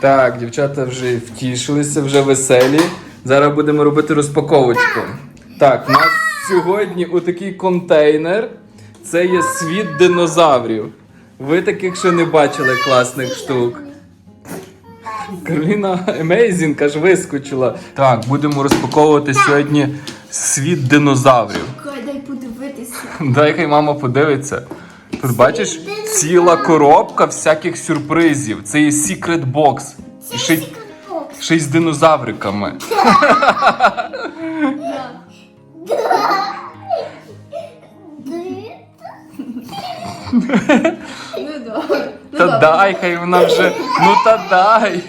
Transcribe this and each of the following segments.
Так, дівчата вже втішилися, вже веселі. Зараз будемо робити розпаковочку. Так, у нас сьогодні отакий контейнер. Це є світ динозаврів. Ви таких ще не бачили класних штук. Кароліна Емейзінг аж вискочила. Так, будемо розпаковувати сьогодні світ динозаврів. Дай подивитися. Дай хай мама подивиться. Тут бачиш ціла коробка всяких сюрпризів. Це є secret box. І ще, й- ще й з динозавриками. Ну добре. Ну, Та добре. дай, хай вона вже. Ну та дай.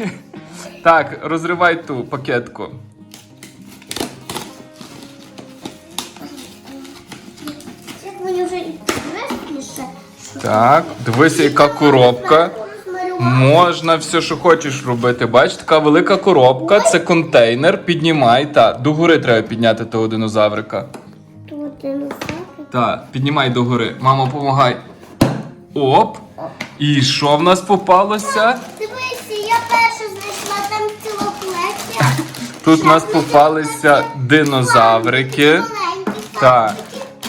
Так, розривай ту пакетку. Так, дивися, яка коробка. Можна все, що хочеш робити. Бач, така велика коробка, це контейнер. Піднімай. Та, догори треба підняти того динозаврика. Так, піднімай догори. Мама, помагай. Оп. І що в нас попалося? Дивися, я перша знайшла там ціла колекція. Тут в нас попалися динозаврики. Так.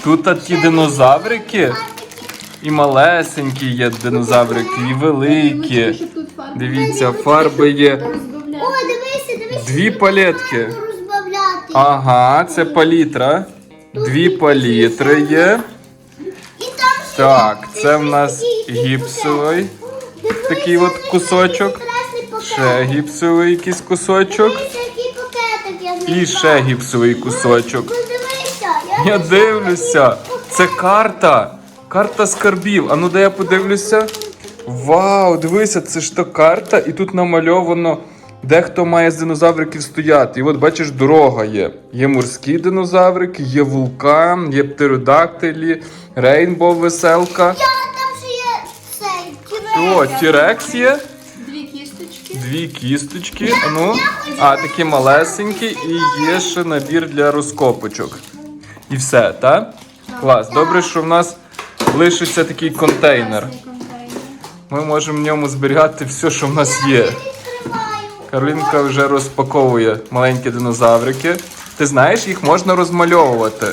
Тут такі динозаврики. І малесенькі є динозаврики, і великі. Дивіться, фарби є. О, дивися, дивися. Дві палетки. Розбавляти. Ага, це палітра. Дві палітри є. Так, це в нас гіпсовий. Такий от кусочок. Ще гіпсовий якийсь кусочок. І ще гіпсовий кусочок. Подивися, Я дивлюся. Це карта. Карта скарбів. А ну де я подивлюся? Вау, дивися, це ж то карта, і тут намальовано, де хто має з динозавриків стояти. І от бачиш, дорога є. Є морські динозаврики, є вулкан, є птеродактилі, рейнбоу веселка. Я там ще є цей О, тірек. Тірекс є. Дві кісточки. Дві кісточки. Ну, а такі малесенькі, і є ще набір для розкопочок. І все, так? Клас. Добре, що в нас лишиться такий контейнер. Ми можемо в ньому зберігати все, що в нас є. Каролінка вже розпаковує маленькі динозаврики. Ти знаєш, їх можна розмальовувати.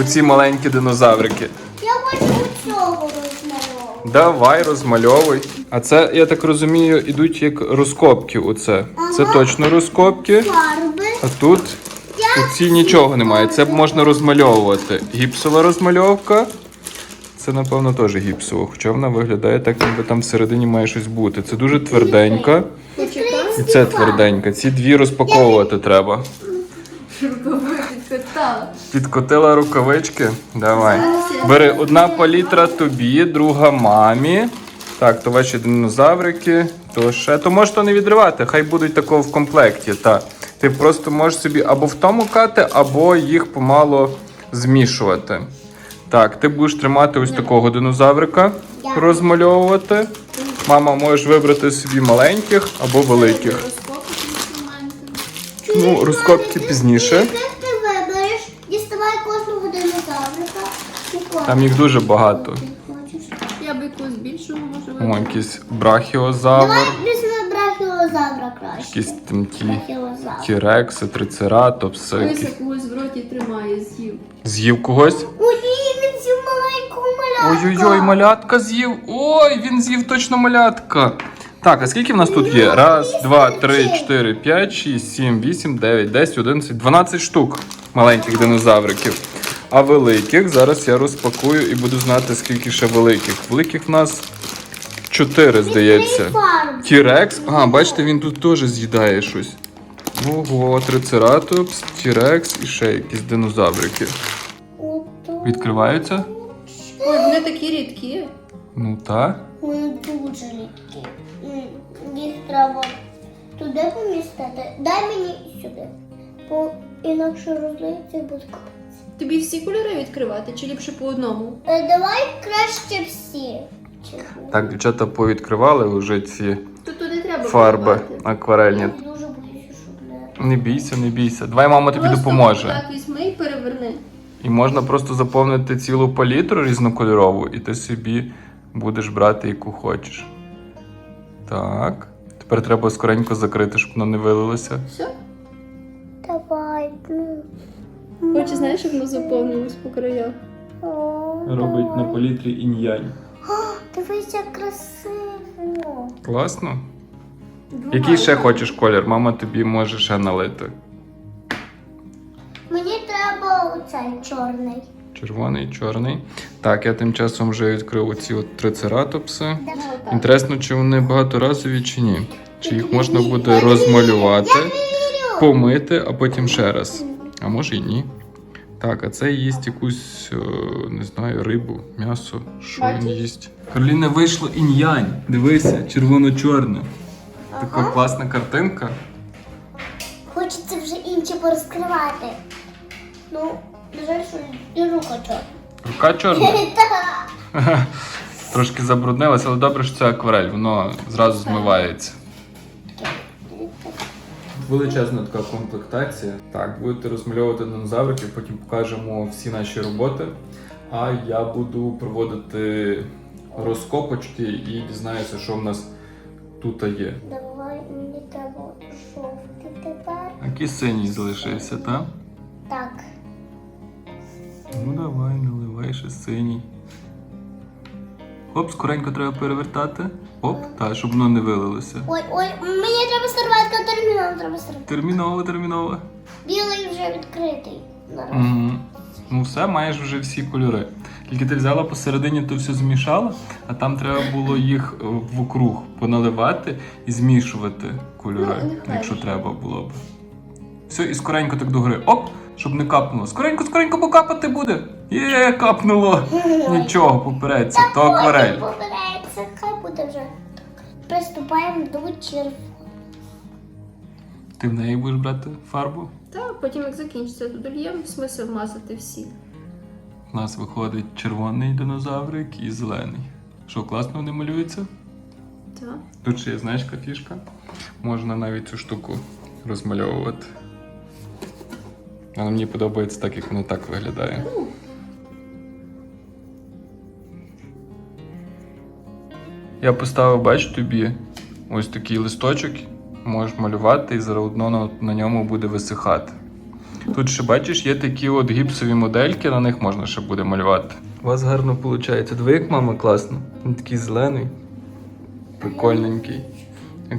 Оці маленькі динозаврики. Я хочу цього розмальовувати. Давай, розмальовуй. А це, я так розумію, ідуть як розкопки. Оце. Це точно розкопки. Фарби. А тут у ці нічого немає. Це можна розмальовувати. Гіпсова розмальовка. Це, напевно, теж гіпсово, хоча вона виглядає так, ніби там всередині має щось бути. Це дуже тверденька. І це тверденька. Ці дві розпаковувати треба. Підкотила рукавички. Давай. Бери одна палітра тобі, друга мамі. Так, то ваші динозаврики, то ще. То можеш то не відривати, хай будуть такого в комплекті. Та. Ти просто можеш собі або в тому кати, або їх помало змішувати. Так, ти будеш тримати ось такого динозаврика, розмальовувати. Мама, можеш вибрати собі маленьких або великих. Ну, розкопки пізніше. Як ти вибереш, діставай кожного динозаврика. Там їх дуже багато. Я б якусь більшого може О, вибрати. якийсь брахіозавр, Давай візьмемо брахіозавра краще. якісь там ті Брахіозавр. тірекси, трицератопси. Ось якогось в роті тримає, з'їв. З'їв когось? Ой-ой-ой, малятка з'їв. Ой, він з'їв точно малятка. Так, а скільки в нас тут є? Раз, два, три, чотири, п'ять, шість, сім, вісім, дев'ять, десять, одинадцять, дванадцять штук маленьких динозавриків. А великих зараз я розпакую і буду знати, скільки ще великих. Великих в нас чотири, здається. Тірекс. А, бачите, він тут теж з'їдає щось. Ого, трицератопс, тірекс і ще якісь динозаврики. Ото. Відкриваються? Ой, вони такі рідкі. Ну так. Вони дуже рідкі. Їх треба туди помістити. Дай мені сюди. Бо інакше розлиється буде капець. Тобі всі кольори відкривати, чи ліпше по одному? Е, Давай краще всі. Так, дівчата повідкривали вже ці Тут туди треба фарби акварельні. Я дуже боюся, щоб не. Не бійся, не бійся. Давай мама тобі Просто допоможе. Так візьми і переверни. І можна просто заповнити цілу палітру різнокольорову, і ти собі будеш брати яку хочеш. Так. Тепер треба скоренько закрити, щоб воно не вилилося. Все. Давай. ну. Хоче, знаєш, щоб воно заповнилось по краях. О, палітрі інь-янь. Дивись, як красиво. Класно. Який ще хочеш колір? Мама тобі може ще налити. Оцей чорний. Червоний, чорний. Так, я тим часом вже відкрив оці от трицератопси. Ну. Інтересно, чи вони багаторазові чи ні. Чи їх можна буде розмалювати, помити, а потім ще раз. А може і ні. Так, а це їсть якусь, е, не знаю, рибу, м'ясо. Що він їсть? Кароліна вийшло інь-янь. Дивися, червоно-чорне. Така класна картинка. Хочеться вже інші порозкривати. Ну, що і рука чорна. Рука чорна. Так. Трошки забруднилася, але добре, що це акварель, воно зразу змивається. Величезна така комплектація. Так, будете розмальовувати динозавриків, потім покажемо всі наші роботи. А я буду проводити розкопочки і дізнаюся, що в нас тут є. Давай, мені треба жовтий тепер. Який синій залишився, так? Так. Ну давай, наливай ще синій. Оп, скоренько треба перевертати. Оп, так, щоб воно не вилилося. Ой, ой, мені треба серветка, терміново треба серветка. Терміново, терміново. Білий вже відкритий. Угу. Ну все, маєш вже всі кольори. Тільки ти взяла посередині, то все змішала, а там треба було їх е, вокруг поналивати і змішувати кольори, Ну, якщо треба було б. Все, і скоренько так догори. Оп! Щоб не капнуло. Скоренько, скоренько, бо капати буде. Є, капнуло. Нічого, попереться, то акварель. Потім побирається, хай буде вже. Приступаємо до черв. Ти в неї будеш брати фарбу? Так, потім як закінчиться тут олієм, смисл мазати всі. У нас виходить червоний динозаврик і зелений. Що, класно вони малюються? Так. Тут ще є, знаєш, фішка. Можна навіть цю штуку розмальовувати. Але мені подобається так, як воно так виглядає. Я поставив, бач, тобі ось такий листочок. Можеш малювати і заодно на, на ньому буде висихати. Тут ще бачиш, є такі от гіпсові модельки, на них можна ще буде малювати. У вас гарно виходить. Диви, як мама класно. Він такий зелений, прикольненький.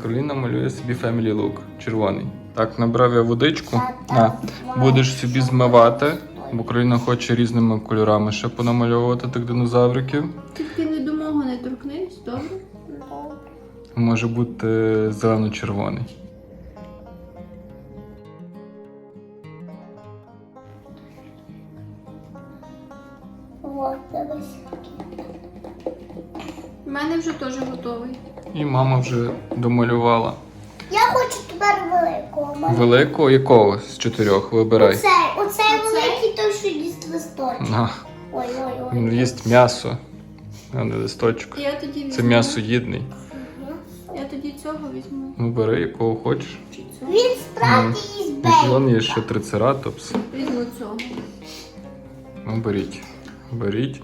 Кароліна малює собі Family Look, червоний. Так, набрав я водичку. На, будеш собі змивати, бо Кароліна хоче різними кольорами ще понамальовувати тих динозавриків. Тільки не до мого не торкнись, добре? Може бути зелено-червоний. Дивись. У мене вже теж готовий. І мама вже домалювала. Я хочу тепер великого. Мене- Великого якого з чотирьох вибирай. Оцей, оцей великий, той, що їсть листочок. На, Ой, ой, ой. він їсть м'ясо, а не листочок. Я тоді візьму. Це м'ясоїдний. Я тоді цього візьму. Ну бери якого хочеш. Чи цього? Він справді їсть І вон є ще трицератопс. Візьму цього. Ну, беріть. Беріть.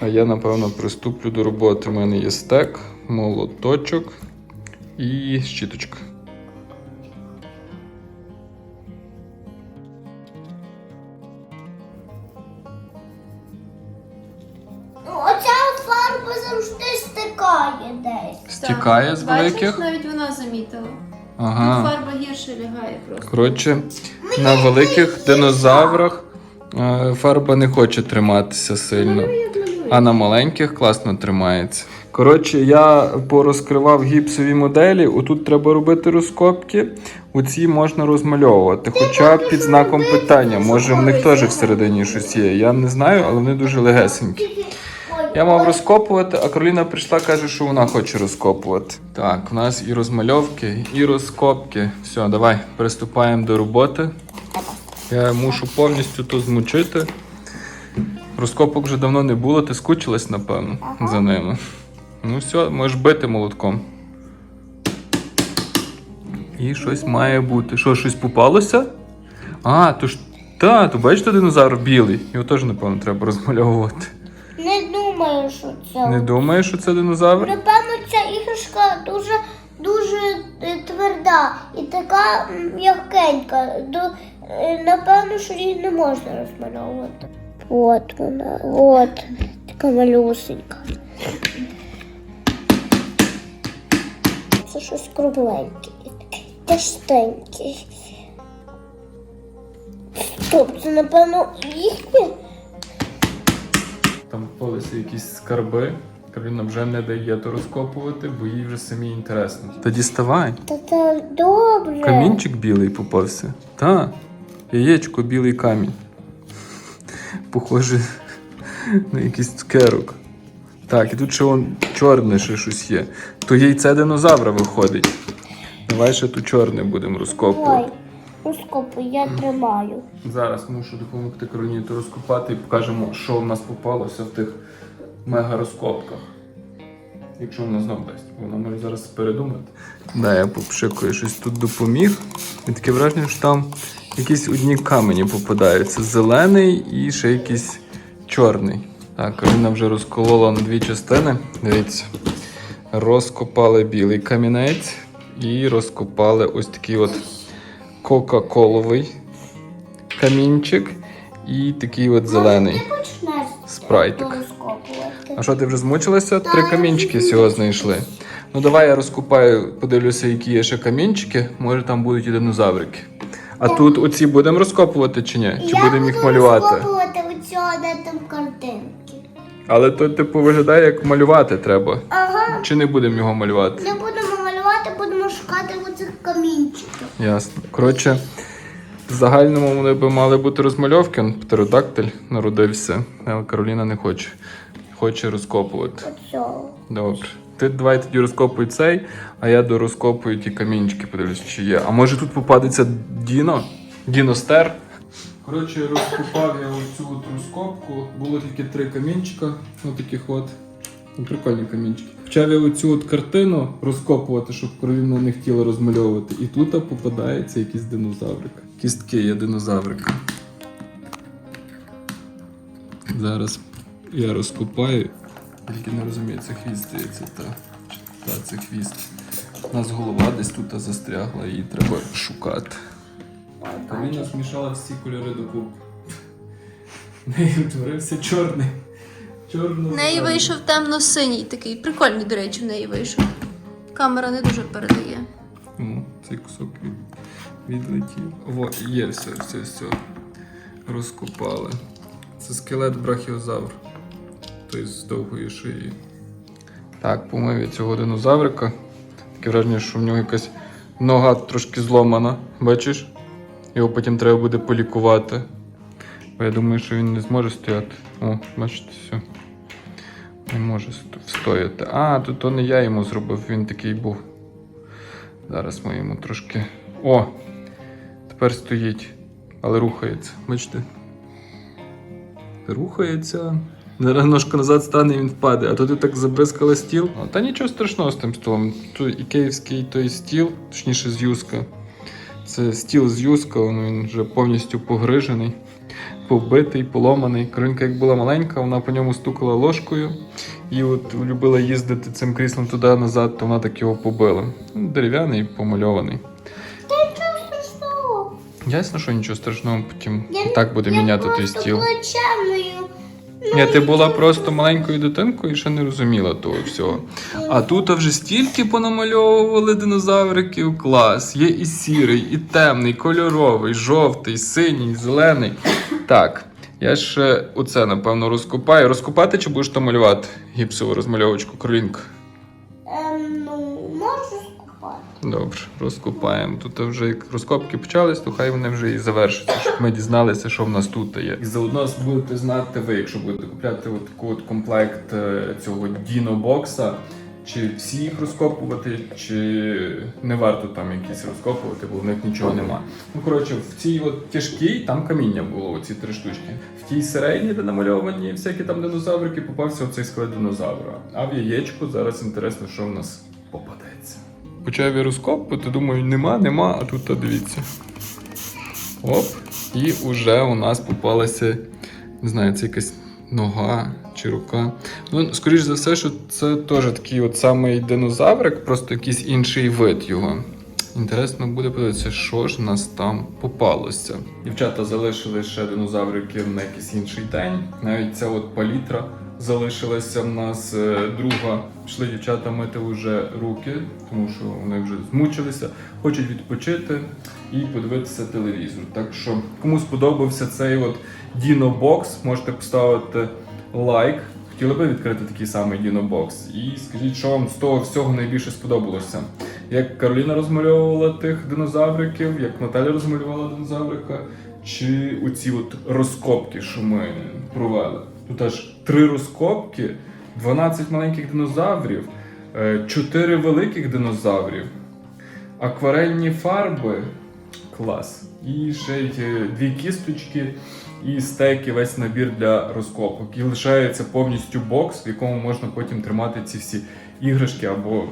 А я, напевно, приступлю до роботи. У мене є стек, молоточок і щіточка. Десь. З. Бачиш, великих. навіть вона замітила. Тут фарба гірше лягає просто. Коротше, на великих динозаврах е, фарба не хоче триматися сильно. А на маленьких класно тримається. Коротше, я порозкривав гіпсові моделі. Отут треба робити розкопки. Оці можна розмальовувати. Хоча під знаком питання, може в них теж всередині щось є. Я не знаю, але вони дуже легесенькі. Я мав розкопувати, а Кароліна прийшла, каже, що вона хоче розкопувати. Так, у нас і розмальовки, і розкопки. Все, давай, приступаємо до роботи. Я мушу повністю то змочити. Розкопок вже давно не було, ти скучилась, напевно, за ними. Ну все, можеш бити молотком. І щось має бути. Що, щось попалося? А, то ж. Та, то бачите динозавр білий. Його теж, напевно, треба розмальовувати. Не думаю, що це. Не думаєш, що це динозавр? Напевно, ця іграшка дуже дуже е, тверда і така м'якенька. Е, напевно, що її не можна розмальовувати. От вона, от, така малюсенька. Це щось кругленьке. Стоп, це напевно їхнє. Попалися якісь скарби. Кароліна вже не дає то розкопувати, бо їй вже самі інтересно. Та діставай. Та це добре. Камінчик білий попався. Та, яєчко, білий камінь. Похоже на якийсь цукерок. Так, і тут ще вон чорне ще щось є. То яйце динозавра виходить. Давай ще тут чорне будемо Ой, розкопувати. розкопуй, я тримаю. Зараз мушу допомогти Кароліні то розкопати і покажемо, що в нас попалося в тих мега-розкопках. Якщо вона знов дасть, вона може зараз передумати. Да, я попшикую щось тут допоміг. І таке враження, що там якісь одні камені попадаються. Зелений і ще якийсь чорний. Так, Кароліна вже розколола на дві частини. Дивіться. Розкопали білий камінець і розкопали ось такий от кока-коловий камінчик і такий от зелений. Спрайтик. А що ти вже змучилася? Три камінчики всього знайшли. Ну давай я розкопаю, подивлюся, які є ще камінчики. Може там будуть і динозаврики. А тут оці будемо розкопувати чи ні? Чи будемо їх малювати? розкопувати оцього, де там картинки. Але то, типу, виглядає, як малювати треба. Ага, Чи не будемо його малювати? не будемо малювати, будемо шукати оцих камінчиків. Ясно. Коротше, в загальному вони би мали бути розмальовки. Он Птеродактиль народився, але Кароліна не хоче. Хоче розкопувати. Оцього. Добре. Ти давай тоді розкопуй цей, а я дорозкопую ті камінчики, подивлюсь, чи є. А може тут попадеться Діно? Діностер? Коротше, розкопав я оцю от розкопку. Було тільки три камінчика, ну таких от. Ну, прикольні камінчики. Почав я оцю от картину розкопувати, щоб Кароліна не хотіла розмальовувати. І тут попадається якийсь динозаврик. Кістки є динозаврика. Зараз я розкопаю. Тільки не розумію, це хвіст здається, та, та це хвіст. У нас голова десь тут застрягла, її треба шукати. Каміна змішала всі кольори докупи. В неї утворився чорний. Чорно. В неї вийшов темно-синій такий. Прикольний, до речі, в неї вийшов. Камера не дуже передає. О, цей кусок від, відлетів. О, є все, все, все. Розкопали. Це скелет брахіозавр. Той з довгою шиєю. Так, помив я цього динозаврика. Таке враження, що в нього якась нога трошки зломана. Бачиш? Його потім треба буде полікувати. Бо я думаю, що він не зможе стояти. О, бачите, все. Не може встояти. А, то, то не я йому зробив, він такий був. Зараз ми йому трошки. О! Тепер стоїть, але рухається. Бачите? Рухається. Ножка назад стане і він впаде. А то ти так забризкала стіл. Та нічого страшного з тим столом. Тут ікеївський той стіл, точніше з юска. Це стіл з юска, він вже повністю погрижений, побитий, поломаний. Кринка, як була маленька, вона по ньому стукала ложкою. І от любила їздити цим кріслом туди-назад, то вона так його побила. Ну, Дерев'яний, помальований. Страшного. Ясно, що нічого страшного, потім Я- так буде Я міняти той стіл. плечемою. Ні, ти була просто маленькою дитинкою і ще не розуміла того всього. А тут вже стільки понамальовували динозавриків клас. Є і сірий, і темний, кольоровий, жовтий, синій, зелений. Так, я ще оце, напевно, розкопаю. Розкопати чи будеш то малювати гіпсову розмальовочку кролінка? Добре, розкопаємо. Тут вже як розкопки почались, то хай вони вже і завершаться, щоб ми дізналися, що в нас тут є. І заодно будете знати ви, якщо будете купляти от таку от комплект е, цього Діно-бокса, чи всі їх розкопувати, чи не варто там якісь розкопувати, бо в них нічого немає. Ну коротше, в цій от тяжкій там каміння було, оці три штучки. В тій середній, де намальовані всякі там динозаврики, попався оцей скелет динозавра. А в яєчку зараз інтересно, що в нас попадеться. Почав я розкопувати, думаю, нема, нема, а тут та дивіться. Оп, і вже у нас попалася, не знаю, це якась нога чи рука. Ну, скоріш за все, що це теж такий от самий динозаврик, просто якийсь інший вид його. Інтересно буде подивитися, що ж нас там попалося. Дівчата залишили ще динозавриків на якийсь інший день. Навіть ця от палітра залишилася в нас е, друга. Пішли дівчата мити вже руки, тому що вони вже змучилися, хочуть відпочити і подивитися телевізор. Так що, кому сподобався цей от Дінобокс, можете поставити лайк. Хотіли би відкрити такий самий Дінобокс. І скажіть, що вам з того всього найбільше сподобалося? Як Кароліна розмальовувала тих динозавриків, як Наталя розмалювала динозаврика, чи оці от розкопки, що ми провели. Тут аж три розкопки, 12 маленьких динозаврів, 4 великих динозаврів, акварельні фарби. Клас. І ще й е, дві кісточки і стейки, весь набір для розкопок. І лишається повністю бокс, в якому можна потім тримати ці всі іграшки або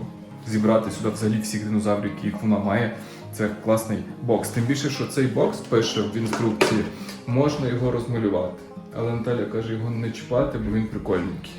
зібрати сюди взагалі всіх динозаврів, яких вона має. Це класний бокс. Тим більше, що цей бокс пише в інструкції, можна його розмалювати. Але Наталя каже, його не чіпати, бо він прикольненький.